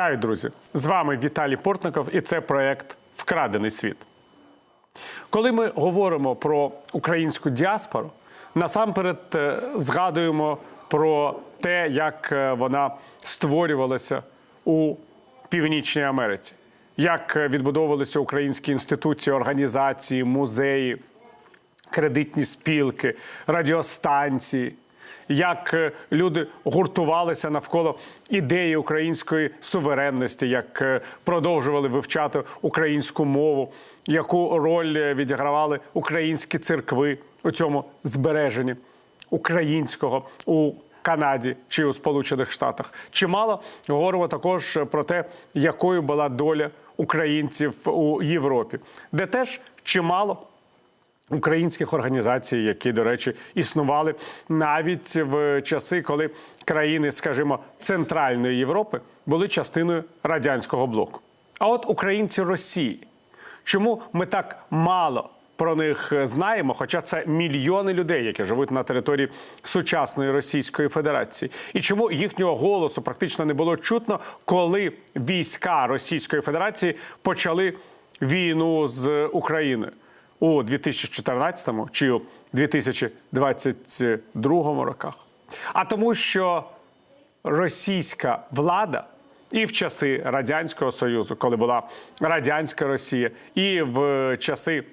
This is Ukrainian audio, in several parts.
Вітаю, друзі! З вами Віталій Портников, і це проект Вкрадений світ. Коли ми говоримо про українську діаспору, насамперед е, згадуємо про те, як е, вона створювалася у Північній Америці, як е, відбудовувалися українські інституції, організації, музеї, кредитні спілки, радіостанції, як е, люди гуртувалися навколо ідеї української суверенності, як е, продовжували вивчати українську мову, яку роль е, відігравали українські церкви у цьому збереженні українського у Канаді чи у Сполучених Штатах. Чимало говоримо також про те, якою була доля українців у Європі, де теж чимало українських організацій, які, до речі, існували навіть в часи, коли країни, скажімо, Центральної Європи були частиною радянського блоку. А от українці Росії, чому ми так мало? Про них знаємо, хоча це мільйони людей, які живуть на території сучасної Російської Федерації, і чому їхнього голосу практично не було чутно, коли війська Російської Федерації почали війну з Україною у 2014 чи у 2022 роках, а тому, що російська влада і в часи радянського союзу, коли була радянська Росія, і в часи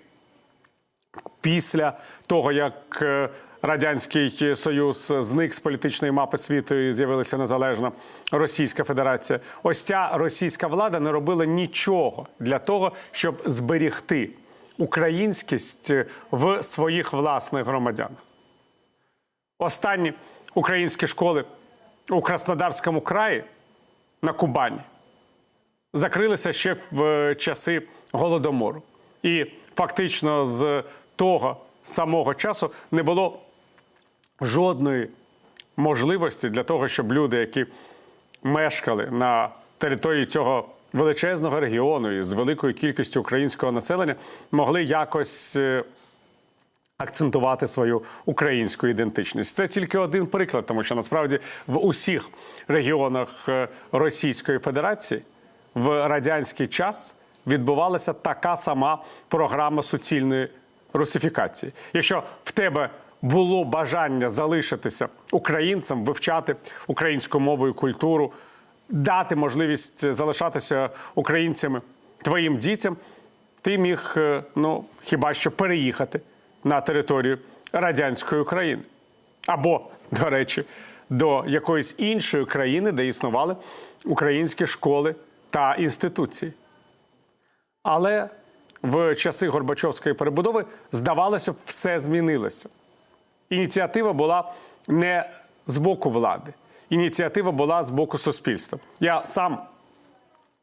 після того, як е, Радянський Союз зник з політичної мапи світу і з'явилася незалежна Російська Федерація. Ось ця російська влада не робила нічого для того, щоб зберігти українськість в своїх власних громадянах. Останні українські школи у Краснодарському краї на Кубані закрилися ще в часи голодомору, і фактично з того самого часу не було жодної можливості для того, щоб люди, які мешкали на території цього величезного регіону і з великою кількістю українського населення, могли якось е, акцентувати свою українську ідентичність. Це тільки один приклад, тому що насправді в усіх регіонах е, Російської Федерації в радянський час відбувалася така сама програма суцільної русифікації. Якщо в тебе було бажання залишитися українцем, вивчати українську мову і культуру, дати можливість залишатися українцями твоїм дітям, ти міг е, ну хіба що переїхати на територію радянської України, або, до речі, до якоїсь іншої країни, де існували українські школи та інституції. Але в часи Горбачовської перебудови здавалося б, все змінилося. Ініціатива була не з боку влади, ініціатива була з боку суспільства. Я сам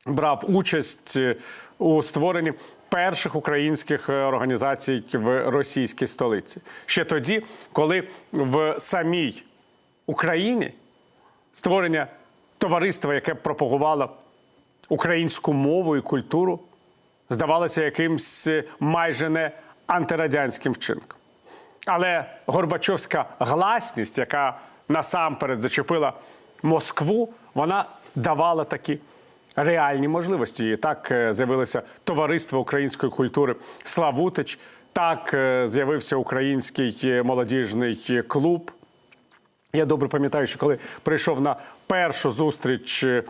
брав участь е, у створенні перших українських е, організацій в російській столиці. Ще тоді, коли в самій Україні створення товариства, яке пропагувало українську мову і культуру, здавалося якимсь е, майже не антирадянським вчинком. Але Горбачовська гласність, яка насамперед зачепила Москву, вона давала такі реальні можливості. І так е, з'явилося товариство української культури Славутич, так е, з'явився український е, молодіжний клуб. Я добре пам'ятаю, що коли прийшов на першу зустріч е,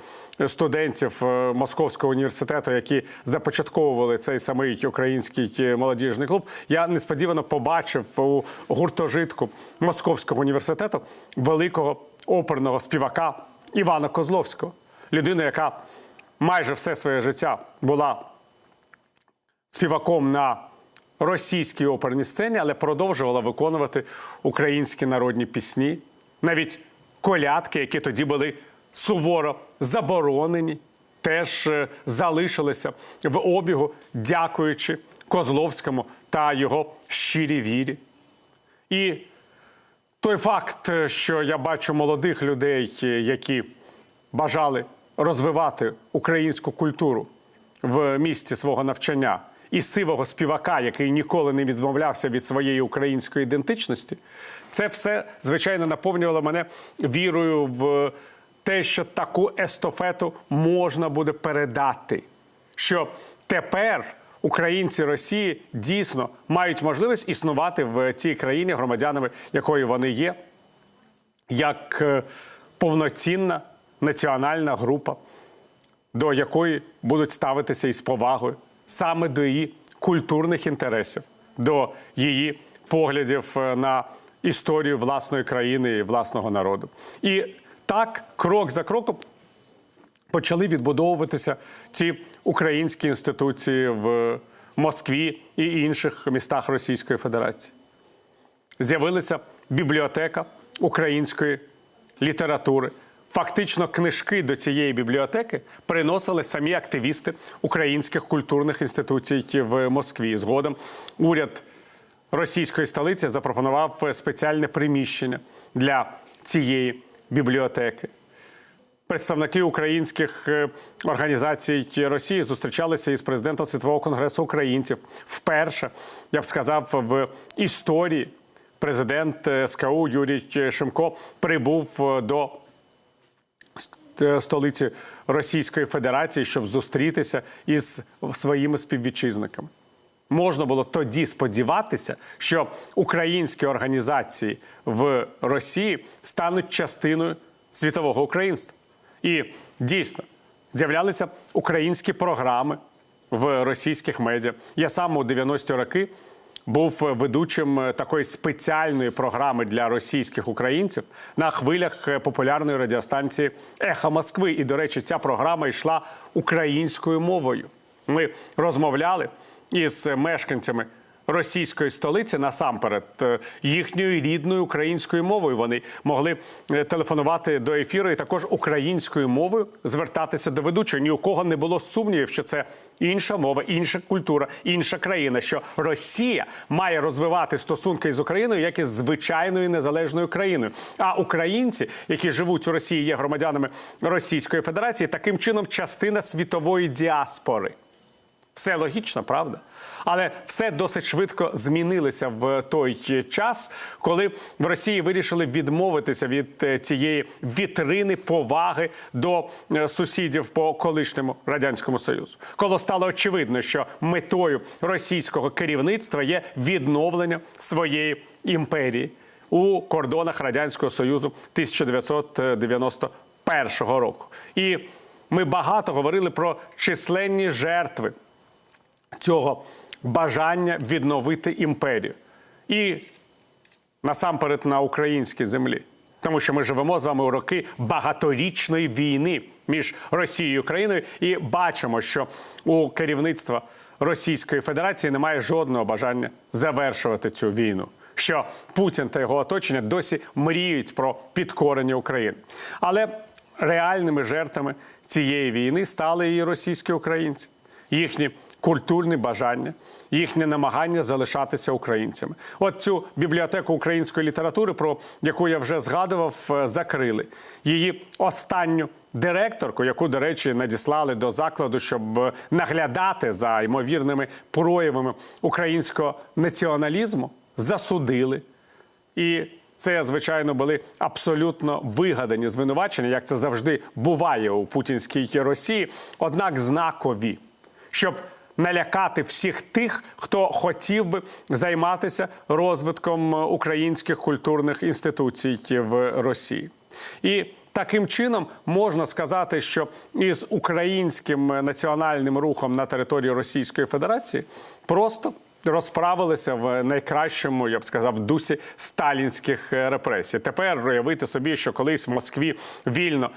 студентів е, Московського університету, які започатковували цей самий український е, молодіжний клуб, я несподівано побачив у гуртожитку Московського університету великого оперного співака Івана Козловського, людину, яка майже все своє життя була співаком на російській оперній сцені, але продовжувала виконувати українські народні пісні, навіть колядки, які тоді були суворо заборонені, теж е, залишилися в обігу, дякуючи Козловському та його щирій вірі. І той факт, е, що я бачу молодих людей, е, які бажали розвивати українську культуру в місці свого навчання, і сивого співака, який ніколи не відмовлявся від своєї української ідентичності, це все звичайно наповнювало мене вірою в те, що таку естафету можна буде передати. Що тепер українці Росії дійсно мають можливість існувати в цій країні, громадянами якої вони є, як е, повноцінна національна група, до якої будуть ставитися із повагою саме до її культурних інтересів, до її поглядів е, на історію власної країни і власного народу. І так, крок за кроком, почали відбудовуватися ці українські інституції в Москві і інших містах Російської Федерації. З'явилася бібліотека української літератури. Фактично, книжки до цієї бібліотеки приносили самі активісти українських культурних інституцій в Москві. Згодом уряд російської столиці запропонував спеціальне приміщення для цієї бібліотеки. Представники українських е, організацій Росії зустрічалися із президентом Світового конгресу українців. Вперше я б сказав в історії президент е, СКУ Юрій Шимко прибув е, до столиці Російської Федерації, щоб зустрітися із своїми співвітчизниками. Можна було тоді сподіватися, що українські організації в Росії стануть частиною світового українства. І дійсно з'являлися українські програми в російських медіа. Я сам у 90-ті роки був ведучим такої спеціальної програми для російських українців на хвилях популярної радіостанції Ехо Москви. І, до речі, ця програма йшла українською мовою. Ми розмовляли із мешканцями російської столиці насамперед е, їхньою рідною українською мовою. Вони могли е, телефонувати до ефіру і також українською мовою звертатися до ведучого. Ні у кого не було сумнівів, що це інша мова, інша культура, інша країна. Що Росія має розвивати стосунки з Україною як із звичайною незалежною країною. А українці, які живуть у Росії, є громадянами Російської Федерації, таким чином частина світової діаспори. Все логічно, правда? Але все досить швидко змінилося в той час, коли в Росії вирішили відмовитися від е, цієї вітрини поваги до е, сусідів по колишньому радянському союзу. Коли стало очевидно, що метою російського керівництва є відновлення своєї імперії у кордонах радянського союзу 1991 року. І ми багато говорили про численні жертви цього бажання відновити імперію. І насамперед на українській землі. Тому що ми живемо з вами у роки багаторічної війни між Росією і Україною, і бачимо, що у керівництва Російської Федерації немає жодного бажання завершувати цю війну. Що Путін та його оточення досі мріють про підкорення України. Але реальними жертвами цієї війни стали і російські українці, їхні культурні бажання, їхнє намагання залишатися українцями. От цю бібліотеку української літератури, про яку я вже згадував, е, закрили. Її останню директорку, яку, до речі, надіслали до закладу, щоб е, наглядати за ймовірними проявами українського націоналізму, засудили. І це, звичайно, були абсолютно вигадані звинувачення, як це завжди буває у путінській Росії, однак знакові, щоб налякати всіх тих, хто хотів би займатися розвитком українських культурних інституцій в Росії. І таким чином можна сказати, що із українським національним рухом на території Російської Федерації просто розправилися в найкращому, я б сказав, дусі сталінських е, репресій. Тепер уявити собі, що колись в Москві вільно.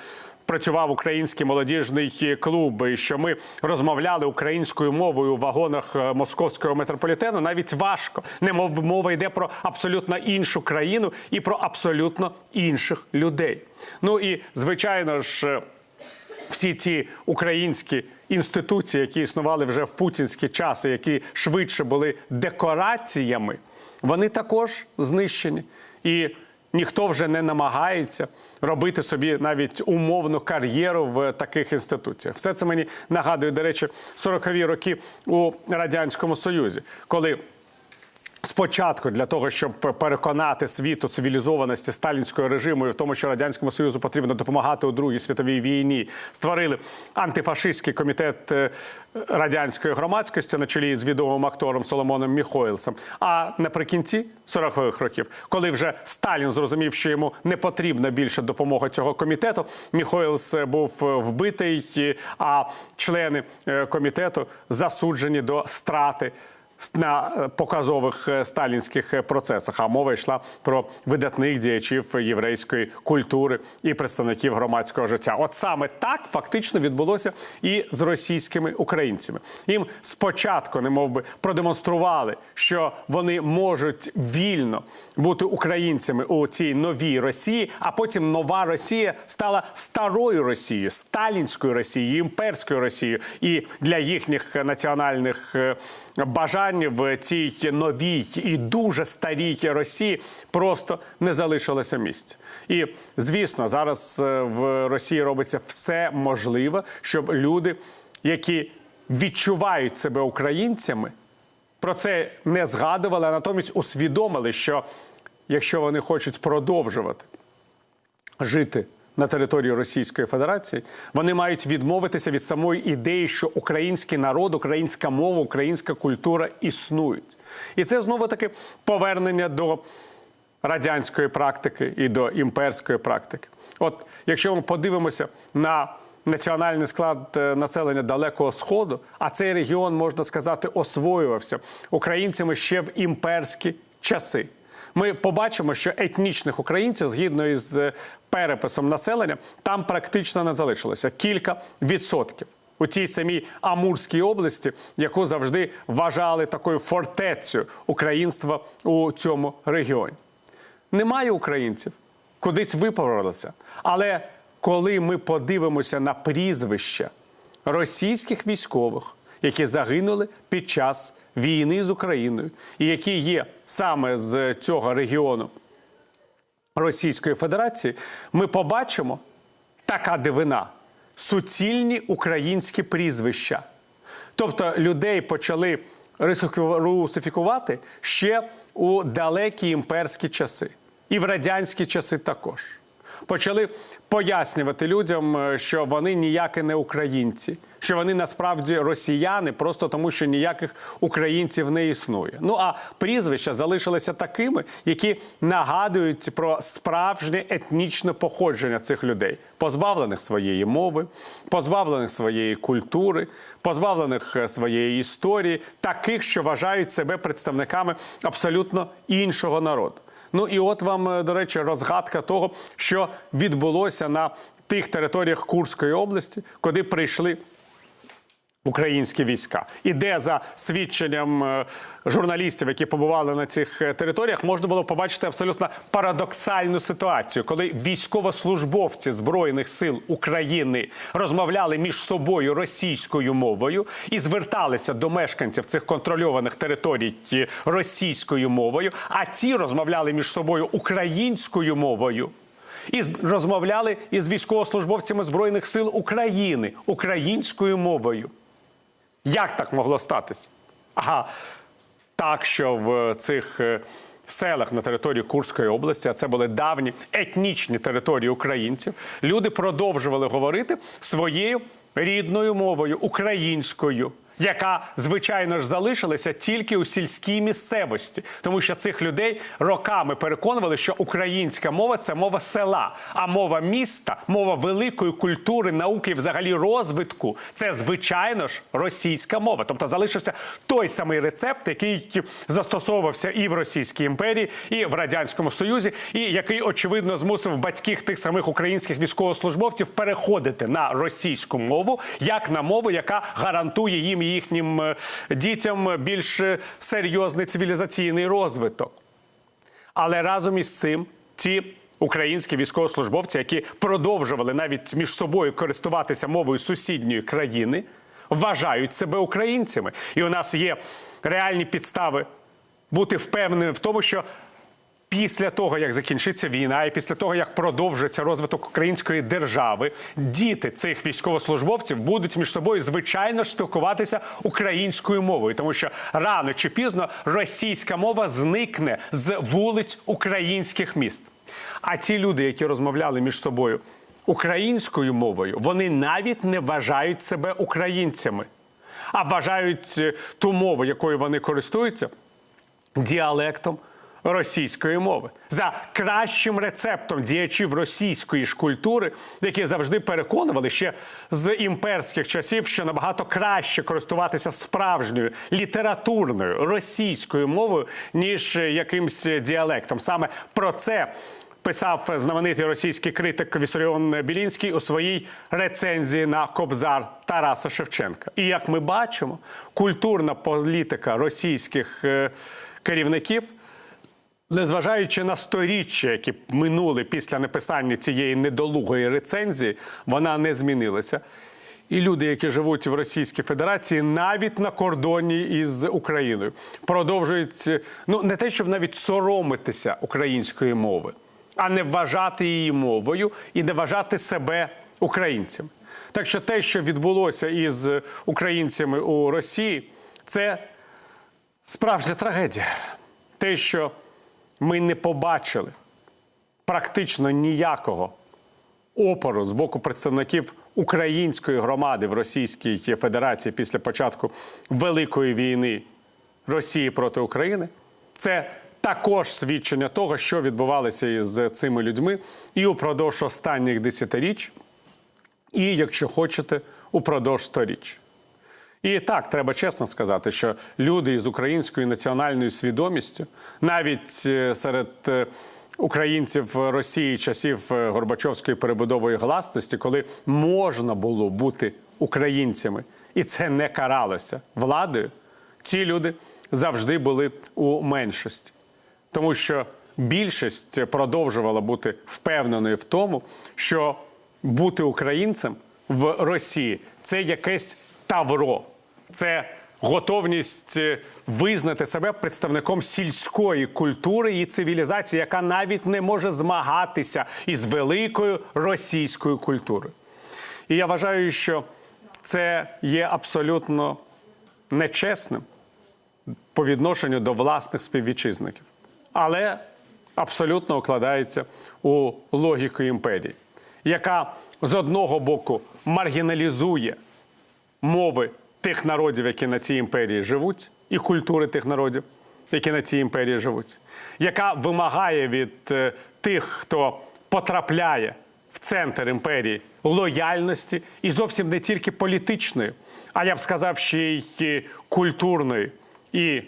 Працював український молодіжний клуб, і що ми розмовляли українською мовою у вагонах е, московського метрополітену. Навіть важко, не мов мова йде про абсолютно іншу країну і про абсолютно інших людей. Ну і звичайно ж. Всі ті українські інституції, які існували вже в путінські часи, які швидше були декораціями, вони також знищені. І ніхто вже не намагається робити собі навіть умовну кар'єру в таких інституціях. Все це мені нагадує, до речі, 40-ві роки у Радянському Союзі, коли Спочатку для того, щоб переконати світ у цивілізованості сталінського режиму і в тому, що радянському союзу потрібно допомагати у другій світовій війні, створили антифашистський комітет е, радянської громадськості на чолі з відомим актором Соломоном Міхоїлсом. А наприкінці 40-х років, коли вже Сталін зрозумів, що йому не потрібна більше допомога цього комітету, Міхоїлс був вбитий, а члени е, комітету засуджені до страти на е, показових е, сталінських е, процесах. А мова йшла про видатних діячів єврейської культури і представників громадського життя. От саме так фактично відбулося і з російськими українцями. Їм спочатку, не би, продемонстрували, що вони можуть вільно бути українцями у цій новій Росії, а потім нова Росія стала старою Росією, сталінською Росією, імперською Росією, і для їхніх національних е, бажань в цій новій і дуже старій Росії просто не залишилося місця. І звісно, зараз е, в Росії робиться все можливе, щоб люди, які відчувають себе українцями, про це не згадували, а натомість усвідомили, що якщо вони хочуть продовжувати жити на території Російської Федерації, вони мають відмовитися від самої ідеї, що український народ, українська мова, українська культура існують. І це знову таки повернення до радянської практики і до імперської практики. От якщо ми подивимося на національний склад е, населення Далекого Сходу, а цей регіон, можна сказати, освоювався українцями ще в імперські часи. Ми побачимо, що етнічних українців, згідно із е, переписом населення, там практично не залишилося кілька відсотків. У тій самій Амурській області, яку завжди вважали такою фортецею українства у цьому регіоні. Немає українців, кудись випарилися. Але коли ми подивимося на прізвища російських військових, які загинули під час війни з Україною, і які є саме з цього регіону Російської Федерації, ми побачимо така дивина суцільні українські прізвища. Тобто людей почали русифікувати ще у далекі імперські часи, і в радянські часи також. Почали пояснювати людям, е, що вони ніякі не українці, що вони насправді росіяни, просто тому що ніяких українців не існує. Ну а прізвища залишилися такими, які нагадують про справжнє етнічне походження цих людей, позбавлених своєї мови, позбавлених своєї культури, позбавлених е, своєї історії, таких, що вважають себе представниками абсолютно іншого народу. Ну і от вам, е, до речі, розгадка того, що відбулося на тих територіях Курської області, куди прийшли. Українські війська і де за свідченням е, журналістів, які побували на цих е, територіях, можна було побачити абсолютно парадоксальну ситуацію, коли військовослужбовці збройних сил України розмовляли між собою російською мовою і зверталися до мешканців цих контрольованих територій російською мовою, а ті розмовляли між собою українською мовою. І розмовляли із військовослужбовцями збройних сил України українською мовою. Як так могло статись? Ага, так, що в цих е, селах на території Курської області, а це були давні етнічні території українців, люди продовжували говорити своєю рідною мовою українською яка звичайно ж залишилася тільки у сільській місцевості, тому що цих людей роками переконували, що українська мова це мова села, а мова міста, мова великої культури, науки, і взагалі розвитку це звичайно ж російська мова. Тобто залишився той самий рецепт, який застосовувався і в Російській імперії, і в радянському союзі, і який очевидно змусив батьків тих самих українських військовослужбовців переходити на російську мову як на мову, яка гарантує їм їхнім е, дітям більш серйозний цивілізаційний розвиток. Але разом із цим ті українські військовослужбовці, які продовжували навіть між собою користуватися мовою сусідньої країни, вважають себе українцями. І у нас є реальні підстави бути впевненими в тому, що Після того, як закінчиться війна, і після того, як продовжиться розвиток української держави, діти цих військовослужбовців будуть між собою звичайно спілкуватися українською мовою, тому що рано чи пізно російська мова зникне з вулиць українських міст. А ті люди, які розмовляли між собою українською мовою, вони навіть не вважають себе українцями, а вважають е, ту мову, якою вони користуються, діалектом російської мови за кращим рецептом діячів російської ж культури, які завжди переконували ще з імперських часів, що набагато краще користуватися справжньою літературною російською мовою, ніж якимсь діалектом. Саме про це. Писав знаменитий російський критик Вісаріон Білінський у своїй рецензії на Кобзар Тараса Шевченка. І як ми бачимо, культурна політика російських е, керівників Незважаючи на сторіччя, які минули після написання цієї недолугої рецензії, вона не змінилася. І люди, які живуть в Російській Федерації, навіть на кордоні із Україною, продовжують ну не те, щоб навіть соромитися української мови, а не вважати її мовою і не вважати себе українцем. Так що те, що відбулося із українцями у Росії, це справжня трагедія. Те, що ми не побачили практично ніякого опору з боку представників української громади в Російській Федерації після початку Великої війни Росії проти України. Це також свідчення того, що відбувалося із цими людьми і упродовж останніх десятиріч, і, якщо хочете, упродовж сторіч. І так, треба чесно сказати, що люди із українською національною свідомістю, навіть е, серед е, українців Росії часів е, Горбачовської перебудової гласності, коли можна було бути українцями, і це не каралося владою, ці люди завжди були у меншості, тому що більшість продовжувала бути впевненою в тому, що бути українцем в Росії це якесь тавро, це готовність е, визнати себе представником сільської культури і цивілізації, яка навіть не може змагатися із великою російською культурою. І я вважаю, що це є абсолютно нечесним по відношенню до власних співвітчизників, але абсолютно укладається у логіку імперії, яка з одного боку маргіналізує мови тих народів, які на цій імперії живуть, і культури тих народів, які на цій імперії живуть, яка вимагає від е, тих, хто потрапляє в центр імперії лояльності і зовсім не тільки політичної, а я б сказав, ще й е, культурної і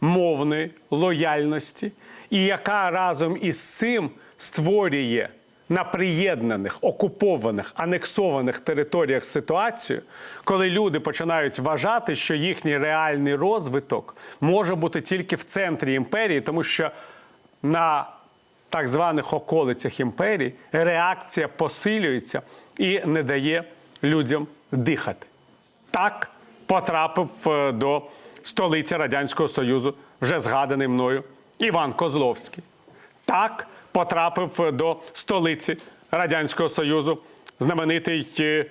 мовної лояльності, і яка разом із цим створює на приєднаних, окупованих, анексованих територіях ситуацію, коли люди починають вважати, що їхній реальний розвиток може бути тільки в центрі імперії, тому що на так званих околицях імперії реакція посилюється і не дає людям дихати. Так потрапив е, до столиці Радянського Союзу, вже згаданий мною Іван Козловський. Так потрапив до столиці Радянського Союзу знаменитий е,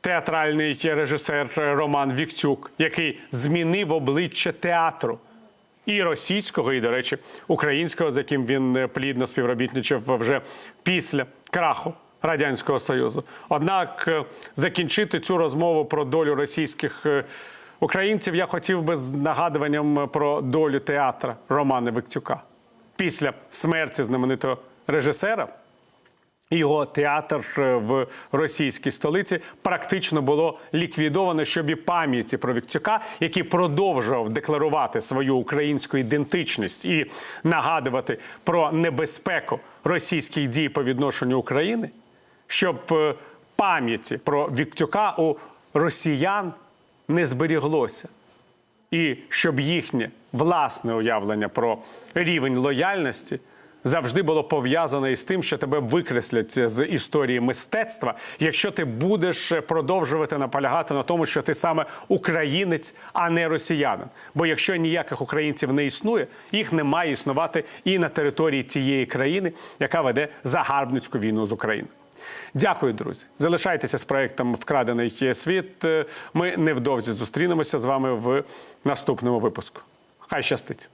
театральний режисер Роман Вікцюк, який змінив обличчя театру. І російського, і, до речі, українського, з яким він е, плідно співробітничав вже після краху Радянського Союзу. Однак е, закінчити цю розмову про долю російських українців я хотів би з нагадуванням про долю театра Романа Викцюка після смерті знаменитого режисера. Його театр е, в російській столиці практично було ліквідовано, щоб і пам'яті про Вікцюка, який продовжував декларувати свою українську ідентичність і нагадувати про небезпеку російських дій по відношенню України, щоб е, пам'яті про Вікцюка у росіян не зберіглося і щоб їхнє власне уявлення про рівень лояльності завжди було пов'язане із тим, що тебе викреслять з історії мистецтва, якщо ти будеш продовжувати наполягати на тому, що ти саме українець, а не росіянин. Бо якщо ніяких українців не існує, їх не має існувати і на території цієї країни, яка веде загарбницьку війну з Україною. Дякую, друзі. Залишайтеся з проектом Вкрадений світ. Ми невдовзі зустрінемося з вами в наступному випуску. Хай щастить!